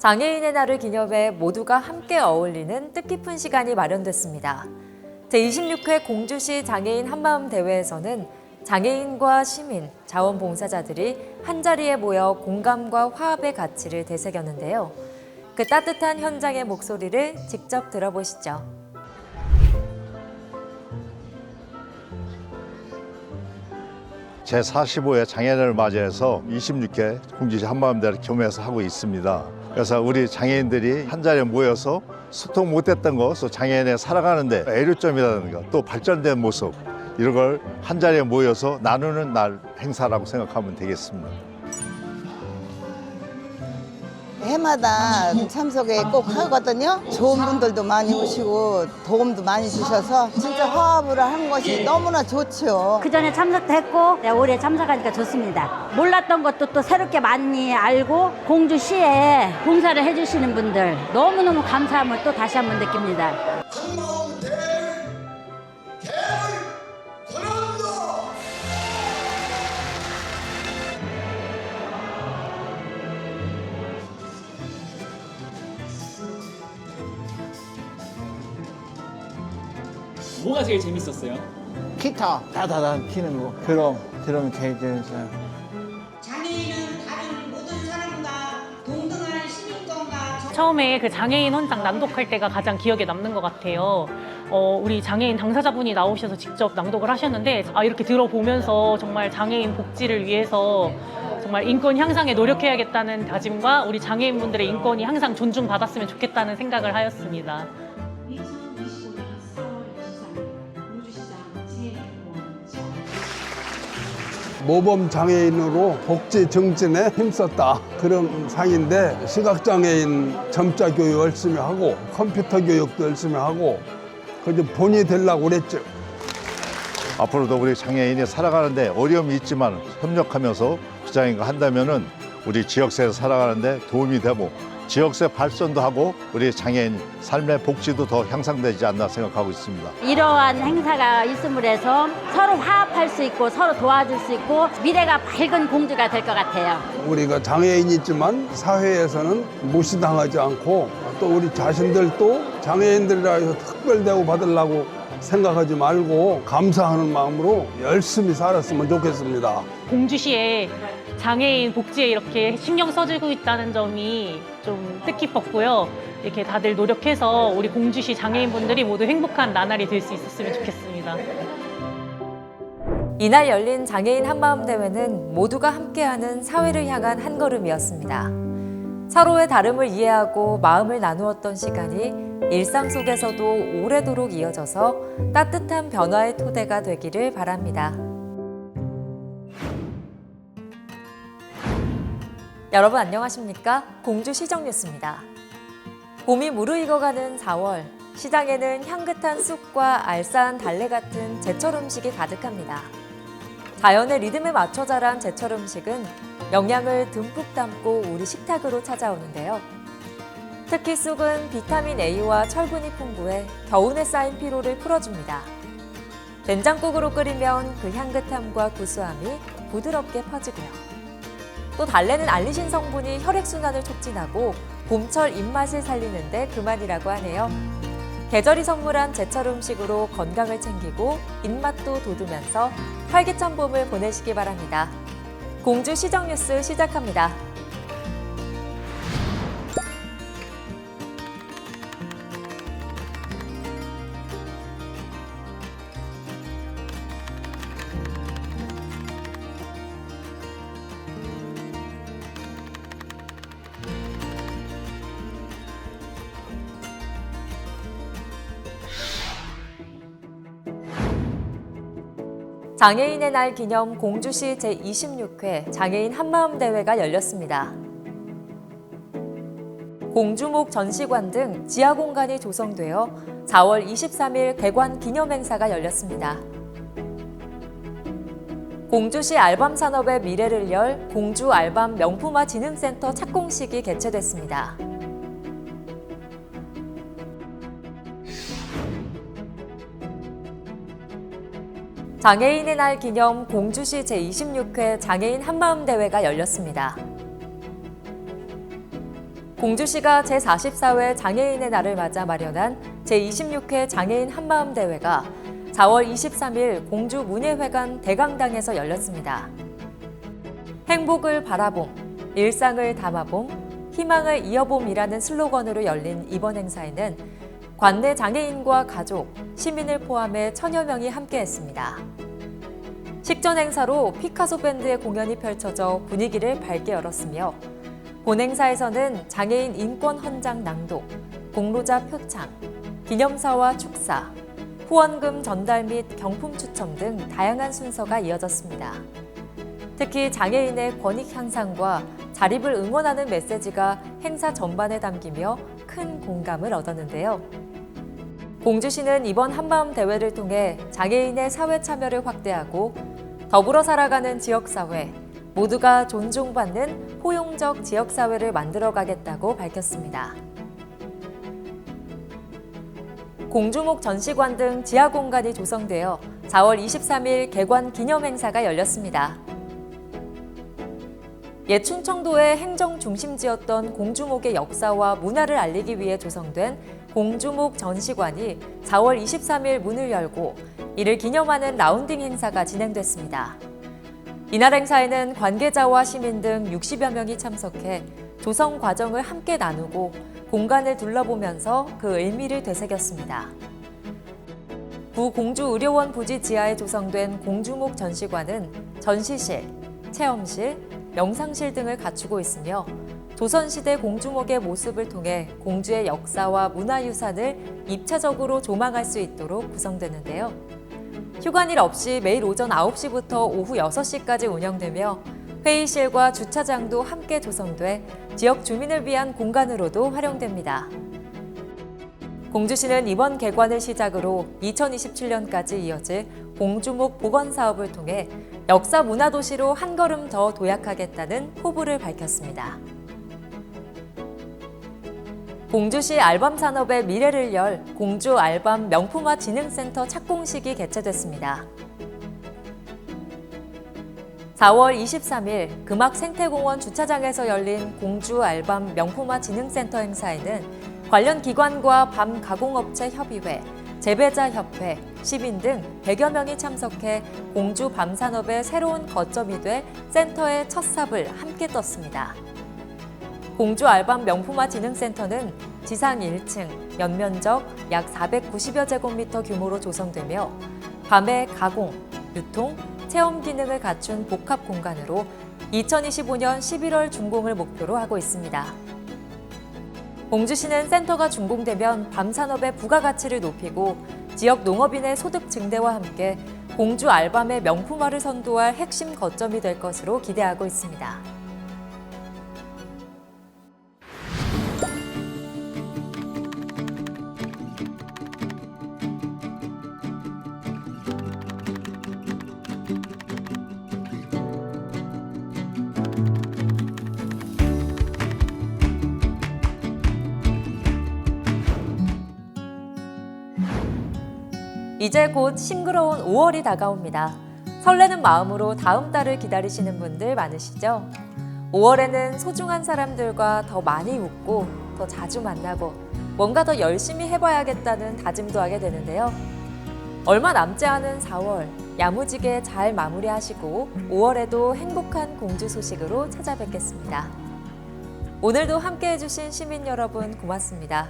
장애인의 날을 기념해 모두가 함께 어울리는 뜻깊은 시간이 마련됐습니다. 제26회 공주시 장애인 한마음 대회에서는 장애인과 시민, 자원봉사자들이 한자리에 모여 공감과 화합의 가치를 되새겼는데요. 그 따뜻한 현장의 목소리를 직접 들어보시죠. 제45회 장애인을 맞이해서 26회 공주시 한마음대를 겸해서 하고 있습니다. 그래서 우리 장애인들이 한 자리에 모여서 소통 못했던 것, 또 장애인의 살아가는데 애로점이라든가 또 발전된 모습 이런 걸 한 자리에 모여서 나누는 날 행사라고 생각하면 되겠습니다. 해마다 참석에 꼭 하거든요. 좋은 분들도 많이 오시고 도움도 많이 주셔서 진짜 화합을 한 것이 너무나 좋죠. 그 전에 참석도 했고 네, 올해 참석하니까 좋습니다. 몰랐던 것도 또 새롭게 많이 알고 공주시에 봉사를 해주시는 분들 너무너무 감사함을 또 다시 한번 느낍니다. 뭐가 제일 재밌었어요? 기타 다다다 키는 거 드럼 드럼 제일 재밌어요 장애인은 다른 모든 사람과 동등한 시민권과 처음에 그 장애인 헌장 낭독할 때가 가장 기억에 남는 것 같아요. 어, 우리 장애인 당사자분이 나오셔서 직접 낭독을 하셨는데 아, 이렇게 들어보면서 정말 장애인 복지를 위해서 정말 인권 향상에 노력해야겠다는 다짐과 우리 장애인분들의 인권이 항상 존중받았으면 좋겠다는 생각을 하였습니다. 모범 장애인으로 복지 증진에 힘썼다 그런 상인데 시각장애인 점자 교육 열심히 하고 컴퓨터 교육도 열심히 하고 그저 본이 되려고 그랬죠. 앞으로도 우리 장애인이 살아가는데 어려움이 있지만 협력하면서 비장애인과 한다면은 우리 지역사회에서 살아가는데 도움이 되고 지역사회 발전도 하고 우리 장애인 삶의 복지도 더 향상되지 않나 생각하고 있습니다. 이러한 행사가 있음으로 해서 서로 화합할 수 있고 서로 도와줄 수 있고 미래가 밝은 공주가 될 것 같아요. 우리가 장애인이 있지만 사회에서는 무시당하지 않고 또 우리 자신들도 장애인들이라 해서 특별 대우 받으려고 생각하지 말고 감사하는 마음으로 열심히 살았으면 좋겠습니다. 공주시에 장애인 복지에 이렇게 신경 써주고 있다는 점이 좀 뜻깊었고요. 이렇게 다들 노력해서 우리 공주시 장애인분들이 모두 행복한 나날이 될 수 있었으면 좋겠습니다. 이날 열린 장애인 한마음 대회는 모두가 함께하는 사회를 향한 한 걸음이었습니다. 서로의 다름을 이해하고 마음을 나누었던 시간이 일상 속에서도 오래도록 이어져서 따뜻한 변화의 토대가 되기를 바랍니다. 여러분 안녕하십니까? 공주 시정 뉴스입니다. 봄이 무르익어가는 4월, 시장에는 향긋한 쑥과 알싸한 달래 같은 제철 음식이 가득합니다. 자연의 리듬에 맞춰 자란 제철 음식은 영양을 듬뿍 담고 우리 식탁으로 찾아오는데요. 특히 쑥은 비타민 A와 철분이 풍부해 겨운에 쌓인 피로를 풀어줍니다. 된장국으로 끓이면 그 향긋함과 구수함이 부드럽게 퍼지고요. 또 달래는 알리신 성분이 혈액순환을 촉진하고 봄철 입맛을 살리는데 그만이라고 하네요. 계절이 선물한 제철 음식으로 건강을 챙기고 입맛도 돋우면서 활기찬 봄을 보내시기 바랍니다. 공주 시정 뉴스 시작합니다. 장애인의 날 기념 공주시 제26회 장애인 한마음 대회가 열렸습니다. 공주목 전시관 등 지하 공간이 조성되어 4월 23일 개관 기념 행사가 열렸습니다. 공주시 알밤 산업의 미래를 열 공주 알밤 명품화 진흥센터 착공식이 개최됐습니다. 장애인의 날 기념 공주시 제26회 장애인 한마음 대회가 열렸습니다. 공주시가 제44회 장애인의 날을 맞아 마련한 제26회 장애인 한마음 대회가 4월 23일 공주 문예회관 대강당에서 열렸습니다. 행복을 바라봄, 일상을 담아봄, 희망을 이어봄이라는 슬로건으로 열린 이번 행사에는 관내 장애인과 가족, 시민을 포함해 천여 명이 함께했습니다. 식전 행사로 피카소 밴드의 공연이 펼쳐져 분위기를 밝게 열었으며 본 행사에서는 장애인 인권 헌장 낭독, 공로자 표창, 기념사와 축사, 후원금 전달 및 경품 추첨 등 다양한 순서가 이어졌습니다. 특히 장애인의 권익 향상과 자립을 응원하는 메시지가 행사 전반에 담기며 큰 공감을 얻었는데요. 공주시는 이번 한마음 대회를 통해 장애인의 사회 참여를 확대하고 더불어 살아가는 지역사회, 모두가 존중받는 포용적 지역사회를 만들어가겠다고 밝혔습니다. 공주목 전시관 등 지하 공간이 조성되어 4월 23일 개관 기념 행사가 열렸습니다. 옛 충청도의 행정 중심지였던 공주목의 역사와 문화를 알리기 위해 조성된 공주목 전시관이 4월 23일 문을 열고 이를 기념하는 라운딩 행사가 진행됐습니다. 이날 행사에는 관계자와 시민 등 60여 명이 참석해 조성 과정을 함께 나누고 공간을 둘러보면서 그 의미를 되새겼습니다. 부공주의료원 부지 지하에 조성된 공주목 전시관은 전시실, 체험실, 영상실 등을 갖추고 있으며 조선시대 공주목의 모습을 통해 공주의 역사와 문화유산을 입체적으로 조망할 수 있도록 구성되는데요. 휴관일 없이 매일 오전 9시부터 오후 6시까지 운영되며 회의실과 주차장도 함께 조성돼 지역 주민을 위한 공간으로도 활용됩니다. 공주시는 이번 개관을 시작으로 2027년까지 이어질 공주목 복원 사업을 통해 역사 문화 도시로 한 걸음 더 도약하겠다는 포부를 밝혔습니다. 공주시 알밤 산업의 미래를 열 공주 알밤 명품화 진흥센터 착공식이 개최됐습니다. 4월 23일 금악 생태공원 주차장에서 열린 공주 알밤 명품화 진흥센터 행사에는 관련 기관과 밤 가공업체 협의회, 재배자 협회, 시민 등 100여 명이 참석해 공주 밤 산업의 새로운 거점이 돼 센터의 첫 삽을 함께 떴습니다. 공주 알밤 명품화 진흥센터는 지상 1층, 연면적 약 490여 제곱미터 규모로 조성되며 밤의 가공, 유통, 체험 기능을 갖춘 복합 공간으로 2025년 11월 준공을 목표로 하고 있습니다. 공주시는 센터가 준공되면 밤 산업의 부가가치를 높이고 지역 농업인의 소득 증대와 함께 공주 알밤의 명품화를 선도할 핵심 거점이 될 것으로 기대하고 있습니다. 이제 곧 싱그러운 5월이 다가옵니다. 설레는 마음으로 다음 달을 기다리시는 분들 많으시죠? 5월에는 소중한 사람들과 더 많이 웃고 더 자주 만나고 뭔가 더 열심히 해봐야겠다는 다짐도 하게 되는데요. 얼마 남지 않은 4월 야무지게 잘 마무리하시고 5월에도 행복한 공주 소식으로 찾아뵙겠습니다. 오늘도 함께 해주신 시민 여러분 고맙습니다.